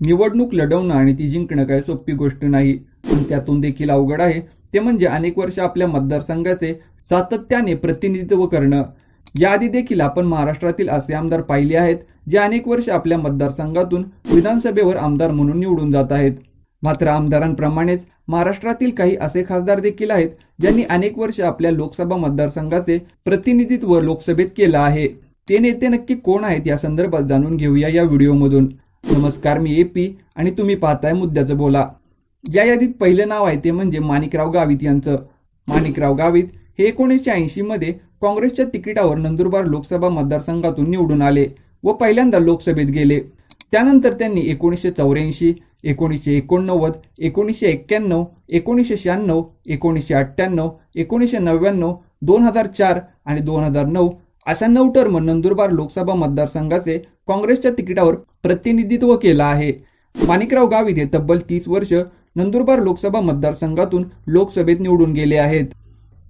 निवडणूक लढवणं आणि ती जिंकणं काही सोपी गोष्ट नाही. पण त्यातून देखील अवघड आहे. ते म्हणजे अनेक वर्ष आपल्या मतदारसंघाचे सातत्याने प्रतिनिधित्व करणं. याआधी देखील आपण महाराष्ट्रातील असे आमदार पाहिले आहेत जे अनेक वर्ष आपल्या मतदारसंघातून विधानसभेवर आमदार म्हणून निवडून जात आहेत. मात्र आमदारांप्रमाणेच महाराष्ट्रातील काही असे खासदार देखील आहेत ज्यांनी अनेक वर्ष आपल्या लोकसभा मतदारसंघाचे प्रतिनिधित्व लोकसभेत केलं आहे. ते नेते नक्की कोण आहेत या संदर्भात जाणून घेऊया या व्हिडिओमधून. नमस्कार मी ए पी आणि तुम्ही पाहताय मुद्द्याचं बोला. या यादीत पहिलं नाव आहे ते म्हणजे माणिकराव गावित यांचं. माणिकराव गावित हे एकोणीसशे ऐंशी मध्ये काँग्रेसच्या तिकिटावर नंदुरबार लोकसभा मतदारसंघातून निवडून आले व पहिल्यांदा लोकसभेत गेले. त्यानंतर त्यांनी एकोणीसशे चौऱ्याऐंशी एकोणीसशे एकोणनव्वद एकोणीसशे एक्क्याण्णव एकोणीसशे शहाण्णव एकोणीसशे अठ्ठ्याण्णव एकोणीसशे नव्याण्णव दोन हजार चार आणि दोन हजार नऊ अशा नऊ टर्म नंदुरबार लोकसभा मतदारसंघाचे काँग्रेसच्या तिकिटावर प्रतिनिधित्व केलं आहे. माणिकराव गावित हे तब्बल तीस वर्ष नंदुरबार लोकसभा मतदारसंघातून लोकसभेत निवडून गेले आहेत.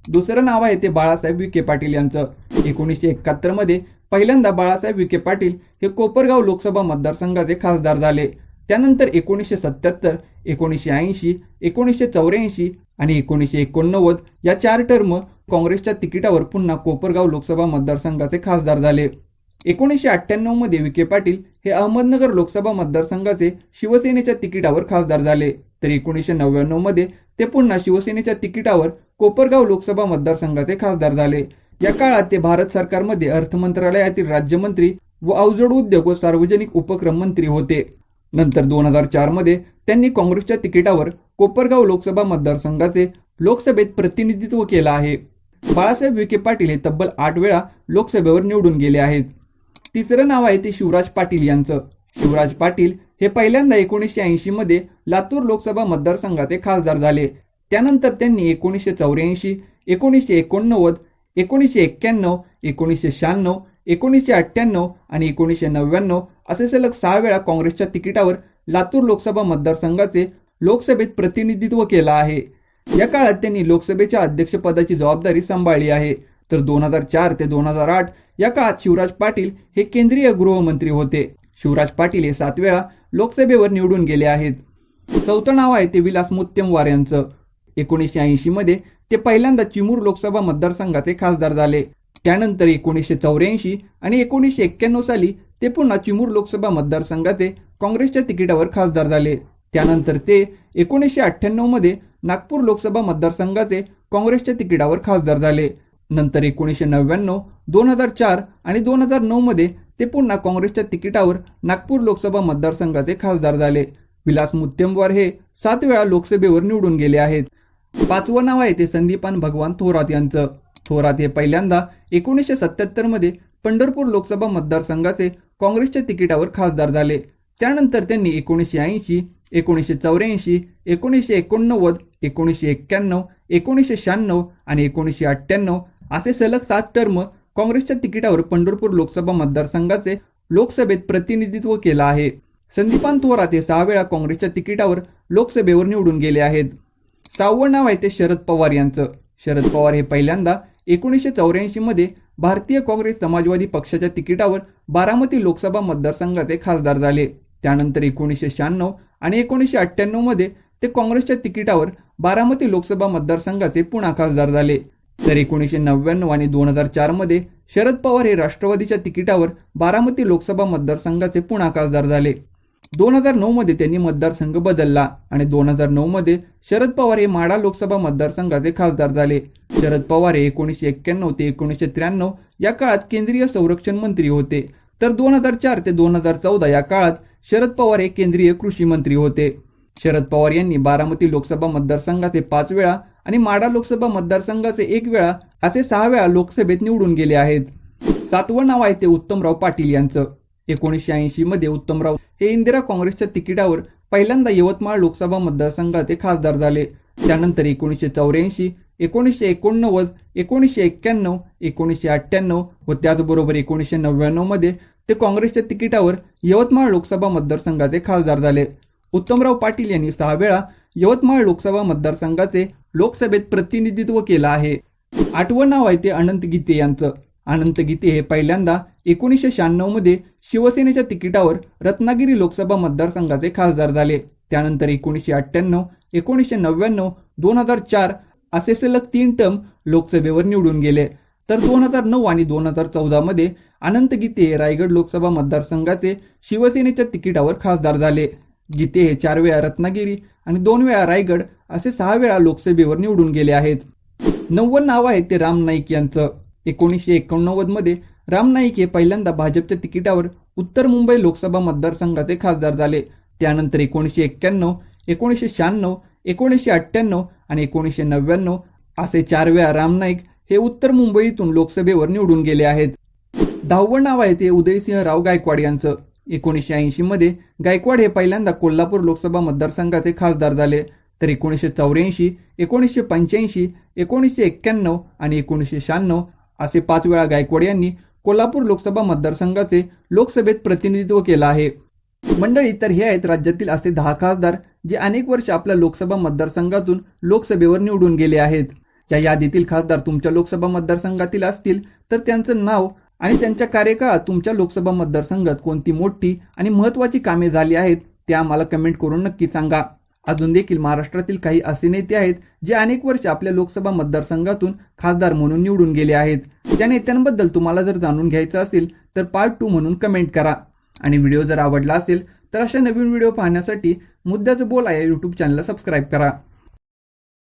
दुसरं नाव आहे ते बाळासाहेब विखे पाटील यांचं. एकोणीसशे एकाहत्तरमध्ये पहिल्यांदा बाळासाहेब विखे पाटील हे कोपरगाव लोकसभा मतदारसंघाचे खासदार झाले. त्यानंतर एकोणीसशे सत्याहत्तर एकोणीसशे ऐंशी एकोणीसशे चौऱ्याऐंशी आणि एकोणीसशे एकोणनव्वद या चार टर्म काँग्रेसच्या तिकिटावर पुन्हा कोपरगाव लोकसभा मतदारसंघाचे खासदार झाले. एकोणीसशे अठ्ठ्याण्णवमध्ये विखे पाटील हे अहमदनगर लोकसभा मतदारसंघाचे शिवसेनेच्या तिकिटावर खासदार झाले. तर एकोणीसशे नव्याण्णवमध्ये ते पुन्हा शिवसेनेच्या तिकिटावर कोपरगाव लोकसभा मतदारसंघाचे खासदार झाले. या काळात ते भारत सरकारमध्ये अर्थ मंत्रालयातील राज्यमंत्री व अवजड उद्योग व सार्वजनिक उपक्रम मंत्री होते. नंतर दोन हजार चारमध्ये त्यांनी काँग्रेसच्या तिकिटावर कोपरगाव लोकसभा मतदारसंघाचे लोकसभेत प्रतिनिधित्व केलं आहे. बाळासाहेब विखे पाटील हे तब्बल आठ वेळा लोकसभेवर निवडून गेले आहेत. तिसरं नाव आहे ते शिवराज पाटील यांचं. शिवराज पाटील हे पहिल्यांदा एकोणीसशे ऐंशी मध्ये लातूर लोकसभा मतदारसंघाचे खासदार झाले. त्यानंतर त्यांनी एकोणीसशे चौऱ्याऐंशी एकोणीसशे एकोणनव्वद एकोणीसशे एक्क्याण्णव एकोणीसशे शहाण्णव एकोणीसशे अठ्ठ्याण्णव आणि एकोणीसशे नव्याण्णव असे सलग सहा वेळा काँग्रेसच्या तिकिटावर लातूर लोकसभा मतदारसंघाचे लोकसभेत प्रतिनिधित्व केलं आहे. या काळात त्यांनी लोकसभेच्या अध्यक्षपदाची जबाबदारी सांभाळली आहे. तर दोन हजार चार ते दोन हजार आठ या काळात शिवराज पाटील हे केंद्रीय गृहमंत्री होते. शिवराज पाटील हे सात वेळा लोकसभेवर निवडून गेले आहेत. चौथं नाव आहे ते विलास मुत्तेमवार यांचं. एकोणीसशे ऐंशी मध्ये ते पहिल्यांदा चिमूर लोकसभा मतदारसंघाचे खासदार झाले. त्यानंतर एकोणीसशे चौऱ्याऐंशी आणि एकोणीसशे एक्क्याण्णव साली ते पुन्हा चिमूर लोकसभा मतदारसंघाचे काँग्रेसच्या तिकिटावर खासदार झाले. त्यानंतर ते एकोणीसशे अठ्ठ्याण्णवमध्ये नागपूर लोकसभा मतदारसंघाचे काँग्रेसच्या तिकिटावर खासदार झाले. नंतर एकोणीसशे नव्याण्णव दोन हजार चार आणि दोन हजार नऊमध्ये ते पुन्हा काँग्रेसच्या तिकिटावर नागपूर लोकसभा मतदारसंघाचे खासदार झाले. विलास मुत्तेमवार हे सात वेळा लोकसभेवर निवडून गेले आहेत. पाचवं नाव आहे ते संदीपान भगवान थोरात यांचं. थोरात हे पहिल्यांदा एकोणीसशे सत्त्याहत्तरमध्ये पंढरपूर लोकसभा मतदारसंघाचे काँग्रेसच्या तिकिटावर खासदार झाले. त्यानंतर त्यांनी एकोणीसशे ऐंशी एकोणीसशे चौऱ्याऐंशी एकोणीसशे एकोणनव्वद एकोणीसशे एक्क्याण्णव एकोणीसशे शहाण्णव आणि एकोणीसशे अठ्ठ्याण्णव असे सलग सात टर्म काँग्रेसच्या तिकिटावर पंढरपूर लोकसभा मतदारसंघाचे लोकसभेत प्रतिनिधित्व केलं आहे. संदीपान थोरात हे सहा वेळा काँग्रेसच्या तिकिटावर लोकसभेवर निवडून गेले आहेत. सहावं नाव आहे ते शरद पवार यांचं. शरद पवार हे पहिल्यांदा एकोणीसशे चौऱ्याऐंशी मध्ये भारतीय काँग्रेस समाजवादी पक्षाच्या तिकिटावर बारामती लोकसभा मतदारसंघाचे खासदार झाले. त्यानंतर एकोणीसशे शहाण्णव आणि एकोणीसशे अठ्ठ्याण्णवमध्ये ते काँग्रेसच्या तिकिटावर बारामती लोकसभा मतदारसंघाचे पुन्हा खासदार झाले. तर एकोणीसशे नव्याण्णव आणि दोन हजार चारमध्ये शरद पवार हे राष्ट्रवादीच्या तिकिटावर बारामती लोकसभा मतदारसंघाचे पुन्हा खासदार झाले. दोन हजार नऊ मध्ये त्यांनी मतदारसंघ बदलला आणि दोन हजार नऊ मध्ये शरद पवार हे माडा लोकसभा मतदारसंघाचे खासदार झाले. शरद पवार हे एकोणीसशे एक्क्याण्णव ते एकोणीसशे त्र्याण्णव या काळात केंद्रीय संरक्षण मंत्री होते. तर दोन हजार चार ते दोन हजार चौदा या काळात शरद पवार हे केंद्रीय कृषी मंत्री होते. शरद पवार यांनी बारामती लोकसभा मतदारसंघाचे पाच वेळा आणि माडा लोकसभा मतदारसंघाचे एक वेळा असे सहा वेळा लोकसभेत निवडून गेले आहेत. सातवं नाव आहे ते उत्तमराव पाटील यांचं. एकोणीसशे ऐंशी मध्ये उत्तमराव हे इंदिरा काँग्रेसच्या तिकिटावर पहिल्यांदा यवतमाळ लोकसभा मतदारसंघाचे खासदार झाले. त्यानंतर एकोणीसशे चौऱ्याऐंशी एकोणीसशे एकोणनव्वद एकोणीसशे एक्क्याण्णव एकोणीसशे अठ्ठ्याण्णव व त्याचबरोबर एकोणीसशे नव्याण्णवमध्ये ते काँग्रेसच्या तिकिटावर यवतमाळ लोकसभा मतदारसंघाचे खासदार झाले. उत्तमराव पाटील यांनी सहा वेळा यवतमाळ लोकसभा मतदारसंघाचे लोकसभेत प्रतिनिधित्व केलं आहे. आठवं नाव आहे ते अनंत गीते यांचं. अनंत गीते हे पहिल्यांदा एकोणीसशे शहाण्णवमध्ये शिवसेनेच्या तिकिटावर रत्नागिरी लोकसभा मतदारसंघाचे खासदार झाले. त्यानंतर एकोणीसशे अठ्ठ्याण्णव एकोणीसशे नव्याण्णव दोन हजार चार असे सलग तीन टर्म लोकसभेवर निवडून गेले. तर दोन हजार नऊ आणि दोन हजार चौदा मध्ये अनंत गीते हे रायगड लोकसभा मतदारसंघाचे शिवसेनेच्या तिकिटावर खासदार झाले. गीते हे चार वेळा रत्नागिरी आणि दोन वेळा रायगड असे सहा वेळा लोकसभेवर निवडून गेले आहेत. नव्वद नाव आहे ते राम नाईक यांचं. एकोणीसशे एकोणनव्वदमध्ये राम नाईक हे पहिल्यांदा भाजपच्या तिकिटावर उत्तर मुंबई लोकसभा मतदारसंघाचे खासदार झाले. त्यानंतर एकोणीसशे एक्क्याण्णव एकोणीसशे शहाण्णव एकोणीसशे अठ्ठ्याण्णव आणि एकोणीसशे नव्याण्णव असे चार वेळा राम नाईक हे उत्तर मुंबईतून लोकसभेवर निवडून गेले आहेत. दहावं नाव आहे ते उदयसिंह राव गायकवाड यांचं. एकोणीसशे ऐंशीमध्ये गायकवाड हे पहिल्यांदा कोल्हापूर लोकसभा मतदारसंघाचे खासदार झाले. तर एकोणीसशे चौऱ्याऐंशी एकोणीसशे पंच्याऐंशी एकोणीसशे एक्क्याण्णव आणि एकोणीसशे शहाण्णव असे पाच वेळा गायकवाड यांनी कोल्हापूर लोकसभा मतदारसंघाचे लोकसभेत प्रतिनिधित्व केलं आहे. मंडळी तर हे आहेत राज्यातील असे दहा खासदार जे अनेक वर्ष आपल्या लोकसभा मतदारसंघातून लोकसभेवर निवडून गेले आहेत. या यादीतील खासदार तुमच्या लोकसभा मतदारसंघातील असतील तर त्यांचं नाव आणि त्यांच्या कार्यकाळात तुमच्या लोकसभा मतदारसंघात कोणती मोठी आणि महत्वाची कामे झाली आहेत ते आम्हाला कमेंट करून नक्की सांगा. अजून देखील महाराष्ट्रातील काही असे नेते आहेत जे अनेक वर्ष आपल्या लोकसभा मतदारसंघातून खासदार म्हणून निवडून गेले आहेत. त्या नेत्यांबद्दल तुम्हाला जर जाणून घ्यायचं असेल तर पार्ट टू म्हणून कमेंट करा. आणि व्हिडिओ जर आवडला असेल तर अशा नवीन व्हिडिओ पाहण्यासाठी मुद्द्याचं बोला या यूट्यूब चॅनलला सबस्क्राईब करा.